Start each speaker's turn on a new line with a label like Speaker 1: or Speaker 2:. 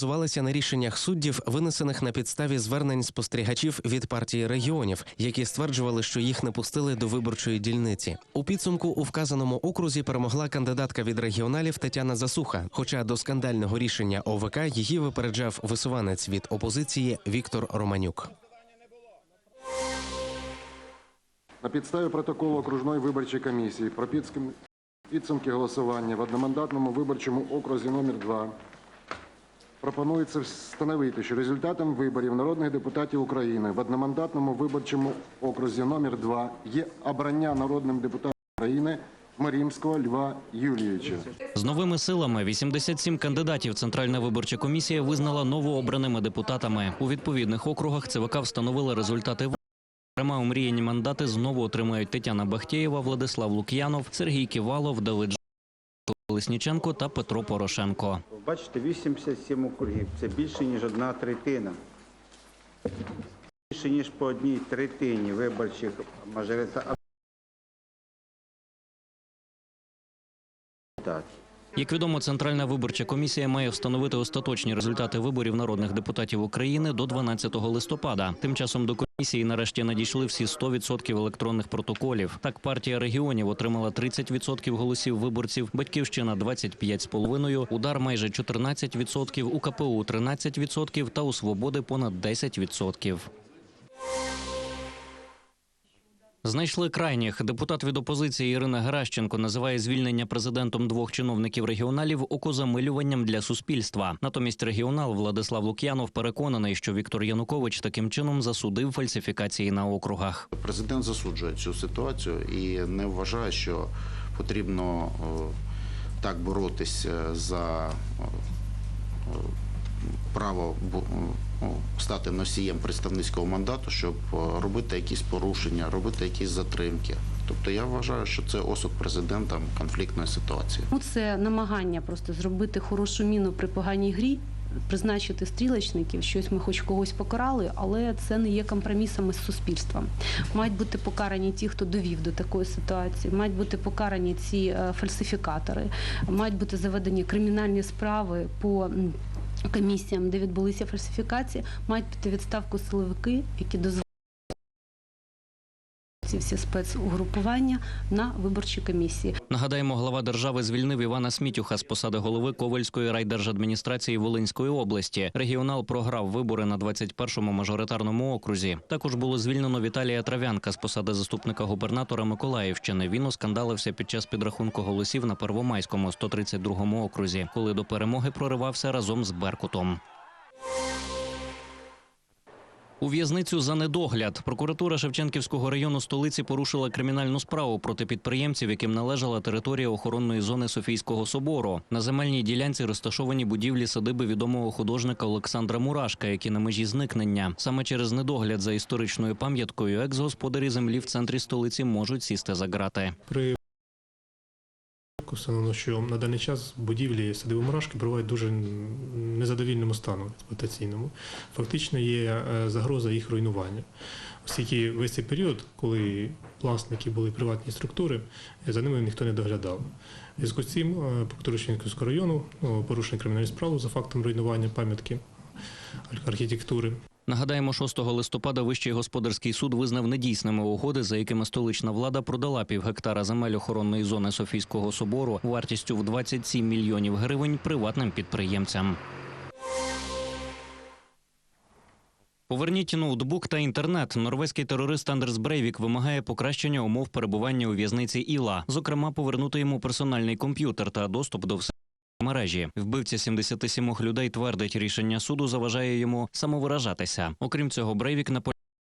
Speaker 1: Базувалися на рішеннях суддів, винесених на підставі звернень спостерігачів від партії регіонів, які стверджували, що їх не пустили до виборчої дільниці. У підсумку у вказаному окрузі перемогла кандидатка від регіоналів Тетяна Засуха. Хоча до скандального рішення ОВК її випереджав висуванець від опозиції Віктор Романюк.
Speaker 2: На підставі протоколу окружної виборчої комісії про підсум- підсумки голосування в одномандатному виборчому окрузі номер 2 пропонується встановити, що результатом виборів народних депутатів України в одномандатному виборчому окрузі номер 2 є обрання народним депутатом України Марімського Льва Юлійовича.
Speaker 3: З новими силами 87 кандидатів Центральна виборча комісія визнала новообраними депутатами. У відповідних округах ЦВК встановили результати виборів. Зокрема, омріяні мандати знову отримають Тетяна Бахтєєва, Владислав Лук'янов, Сергій Ківалов, Давид Ж- Лесніченко та Петро Порошенко.
Speaker 4: Бачите, 87 округів. Це більше, ніж одна третина. Більше, ніж по одній третині виборчих мажоритарів.
Speaker 3: Як відомо, Центральна виборча комісія має встановити остаточні результати виборів народних депутатів України до 12 листопада. Тим часом до комісії нарешті надійшли всі 100% електронних протоколів. Так, партія регіонів отримала 30% голосів виборців, батьківщина 25,5%, удар майже 14%, у КПУ 13% та у свободи понад 10%. Знайшли крайніх. Депутат від опозиції Ірина Геращенко називає звільнення президентом двох чиновників регіоналів окозамилюванням для суспільства. Натомість регіонал Владислав Лук'янов переконаний, що Віктор Янукович таким чином засудив фальсифікації на округах.
Speaker 5: Президент засуджує цю ситуацію і не вважає, що потрібно е, так боротися за е, е, право е, стати носієм представницького мандату, щоб е, робити якісь порушення, робити якісь затримки. Тобто я вважаю, що це осуд президента конфліктної ситуації.
Speaker 6: Ну, це намагання просто зробити хорошу міну при поганій грі, призначити стрілочників, щось ми хоч когось покарали, але це не є компромісами з суспільством. Мають бути покарані ті, хто довів до такої ситуації, мають бути покарані ці е, фальсифікатори, мають бути заведені кримінальні справи по. Комісіям, де відбулися фальсифікації, мають піти відставку силовики, які дозволили ці всі спецугрупування на виборчі комісії.
Speaker 3: Нагадаємо, глава держави звільнив Івана Смітюха з посади голови Ковальської райдержадміністрації Волинської області. Регіонал програв вибори на 21-му мажоритарному окрузі. Також було звільнено Віталія Трав'янка з посади заступника губернатора Миколаївщини. Він оскандалився під час підрахунку голосів на Первомайському 132-му окрузі, коли до перемоги проривався разом з Беркутом. У в'язницю за недогляд прокуратура Шевченківського району столиці порушила кримінальну справу проти підприємців, яким належала територія охоронної зони Софійського собору. На земельній ділянці розташовані будівлі садиби відомого художника Олександра Мурашка, які на межі зникнення. Саме через недогляд за історичною пам'яткою екс-господарі землі в центрі столиці можуть сісти за ґрати.
Speaker 7: При встановлено, що на даний час будівлі садиби мурашки перебувають в дуже незадовільному стану експлуатаційному. Фактично є е, загроза їх руйнування. Оскільки весь цей період, коли власники були приватні структури, е, за ними ніхто не доглядав. Зв'язку з цим е, прокуратура району ну, порушена кримінальну справу за фактом руйнування пам'ятки архітектури.
Speaker 3: Нагадаємо, 6 листопада Вищий господарський суд визнав недійсними угоди, за якими столична влада продала пів гектара земель охоронної зони Софійського собору вартістю в 27 мільйонів гривень приватним підприємцям. Поверніть ноутбук та інтернет. Норвезький терорист Андерс Брейвік вимагає покращення умов перебування у в'язниці Іла, зокрема, повернути йому персональний комп'ютер та доступ до все. Мережі вбивця 77 людей твердить, рішення суду заважає йому самовиражатися. Окрім цього, Брейвік наполягає